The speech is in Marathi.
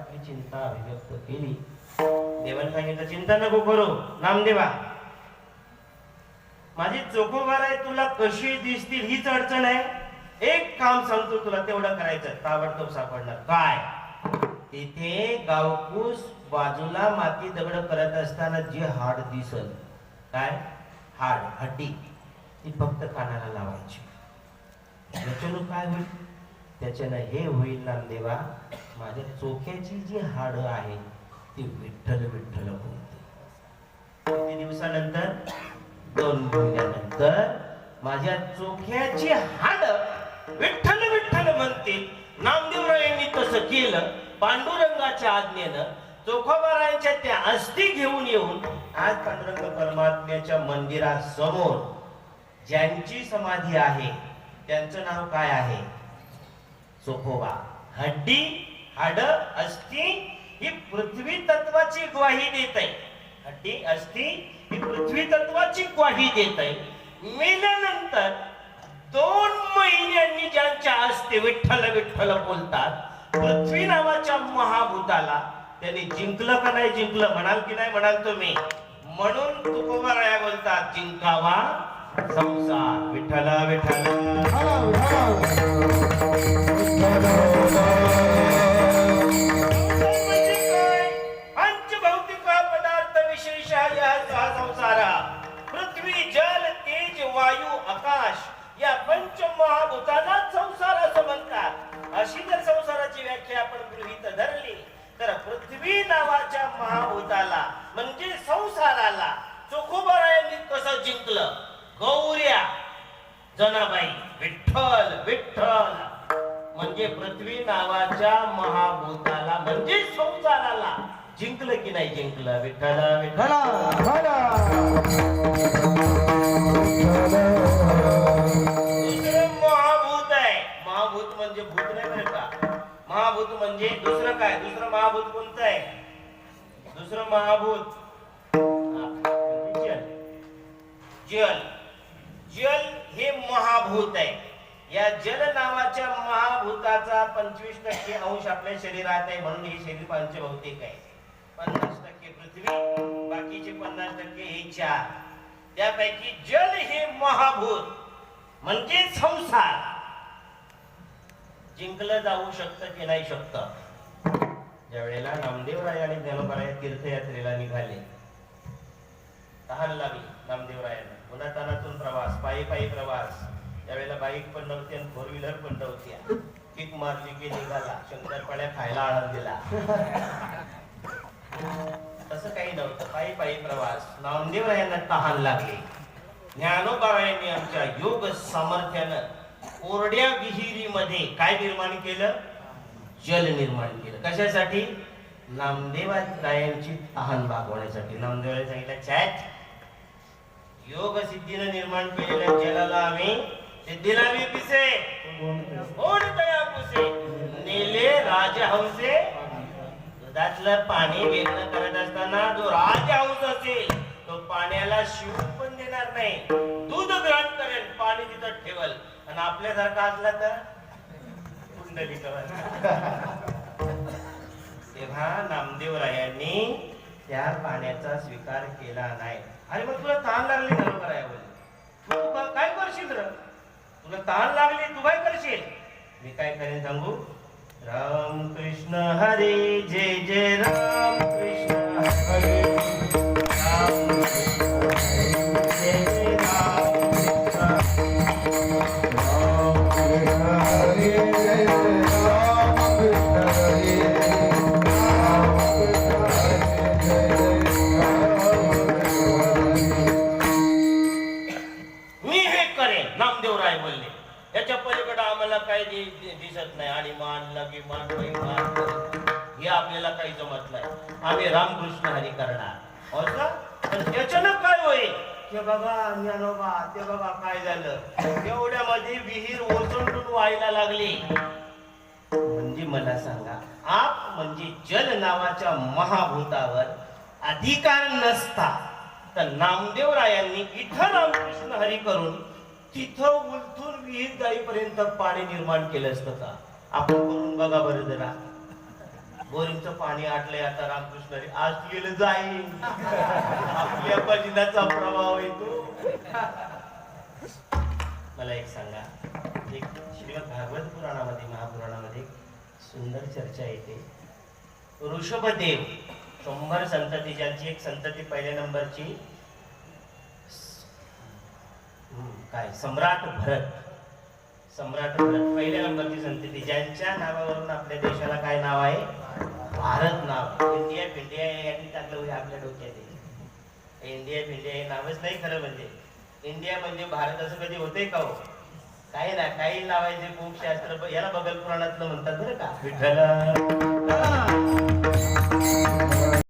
आपली चिंता अभिव्यक्त केली. देवाने सांगितलं चिंता नको करू नामदेवा. माझी चोखोबार आहे तुला कशी दिसतील हीच अडचण आहे. एक काम सांगतो तुला तेवढं करायचं. ताबडतोब सापडणार. काय? तिथे गावकूस बाजूला माती दगड करत असताना जे हाड दिसल काय? हाड हड्डी. ती फक्त कानाला लावायची. त्याच्यानं काय होईल? त्याच्यानं हे होईल नामदेवा माझ्या चोख्याची जी हाड आहे ती विठ्ठल विठ्ठल बोलते किती दिवसानंतर दोन महिन्यानंतर माझ्या चोख्याची हाड विठ्ठल विठ्ठल म्हणतील नामदेवरायांनी तसं केलं पांडुरंगाच्या आज्ञेनं चोखोबारायांच्या त्या अस्थी घेऊन येऊन आज पांडुरंग परमात्म्याच्या मंदिरासमोर ज्यांची समाधी आहे त्यांचं नाव काय आहे? चोखोबा हड्डी हाड अस्थि ही पृथ्वी तत्वाची ग्वाही देत आहे हड्डी अस्थि ही पृथ्वी तत्वाची ग्वाही देत आहे मेल्यानंतर दोन महिन्यांनी ज्यांच्या असते विठ्ठल विठ्ठल बोलतात पृथ्वी नावाच्या महाभूताला त्यांनी जिंकलं का नाही जिंकलं म्हणाल की नाही म्हणाल तुम्ही? म्हणून तुकोबाराया बोलतात जिंकावा संसार. विठ्ठल विठ्ठल. हो, हो. म्हणजे संसाराला चोखोबारायांनी कसं जिंकलं? गौर्या जनाबाई विठ्ठल विठ्ठल. म्हणजे पृथ्वी नावाच्या महाभूताला म्हणजे संसाराला जिंकलं की नाही जिंकलं? विठ्ठल विठ्ठल. महाभूत आहे. महाभूत म्हणजे भूत नाही बरं का? महाभूत म्हणजे दुसरं काय? दुसरं महाभूत कोणतं आहे? दुसरं महाभूत. जल. जल. जल हे महाभूत आहे. या जल नावाच्या महाभूताचा पंचवीस टक्के अंश आपल्या शरीरात आहे म्हणून हे शरीर पंचभौतिक आहे. पन्नास टक्के पृथ्वी बाकीचे पन्नास टक्के हे चार. त्यापैकी जल हे महाभूत. म्हणजे संसार. जिंकलं जाऊ शकतं की नाही शकतं? ज्या वेळेला नामदेवराय आणि ज्ञानोबाराय तीर्थयात्रेला निघाले तहान लागली नामदेवरायांना पुन्हा तानातून प्रवास पायी पायी प्रवास. त्यावेळेला बाईक पण नव्हती आणि फोर व्हीलर पण नव्हती. किक मारली की निघाला. शंकरपाड्या खायला आनंद दिला तसं काही नव्हतं. पायी पायी प्रवास. नामदेवरायांना तहान लागली. ज्ञानोबारायांनी आमच्या योग सामर्थ्यानं कोरड्या विहिरीमध्ये काय निर्माण केलं? जल निर्माण केलं. कशासाठी? नामदेवरायांची तहान भागवण्यासाठी. नामदेवाने सांगितलं छॅट योग सिद्धीनं निर्माण केलेल्या जलाला आम्ही सिद्धीला मी पिसे. कोण तया पुसे? नेले राजहंसे. दुधातलं पाणी वेगळं करत असताना जो राजहंस असेल तो पाण्याला शिवून पण देणार नाही. दूध ग्रहण करेल पाणी तिथं ठेवल. आणि आपल्यासारखा असला तर कुंडली तेव्हा नामदेवरायांनी त्या पाण्याचा स्वीकार केला नाही. अरे मग तुला ताण लागली ना कराय तू काय करशील तुला ताण लागली तू काय करशील? मी काय करेन सांगू? राम कृष्ण हरे जय. नामदेवराय बोलले याच्या पलीकडे आम्हाला काही दिसत नाही. आणि मान लगी मान हे आपल्याला काही जमत नाही. आम्ही रामकृष्ण हरी करणार. पण त्याच्यानं काय होईल? ते बघा ज्ञानोबा ते बघा काय झालं. एवढ्यामध्ये विहीर ओसंडून व्हायला लागली. म्हणजे मला सांगा आप म्हणजे जल नावाच्या महाभूतावर अधिकार नसता. तर नामदेवरायांनी इथं रामकृष्ण हरी करून तिथं उलथून विहीर जाईपर्यंत पाणी निर्माण केलं असतं का? आपण करून बघा बरं जरा. बोरिंगचं पाणी आटलंय आता रामकृष्ण आज गेलं जाईल. आपल्या भजनाचा प्रभाव येतो मला एक सांगा. एक श्रीमद भागवत पुराणामध्ये महापुराणामध्ये सुंदर चर्चा येते. ऋषभदेव शंभर संतती ज्यांची एक संतती पहिल्या नंबरची काय? सम्राट भरत. सम्राट भरत. पहिल्या नंबरची संतती ज्यांच्या नावावरून आपल्या देशाला काय नाव आहे? भारत नाव. इंडिया इंडिया यांनी टाकलं होते आपल्या डोक्यात इंडिया इंडिया हे नावच नाही खरं म्हणजे. इंडिया म्हणजे भारत असं कधी होते का हो? काही ना काही लावायचे खूप शास्त्र याला बगल पुराणातलं म्हणतात बरं का? विठ्ठल.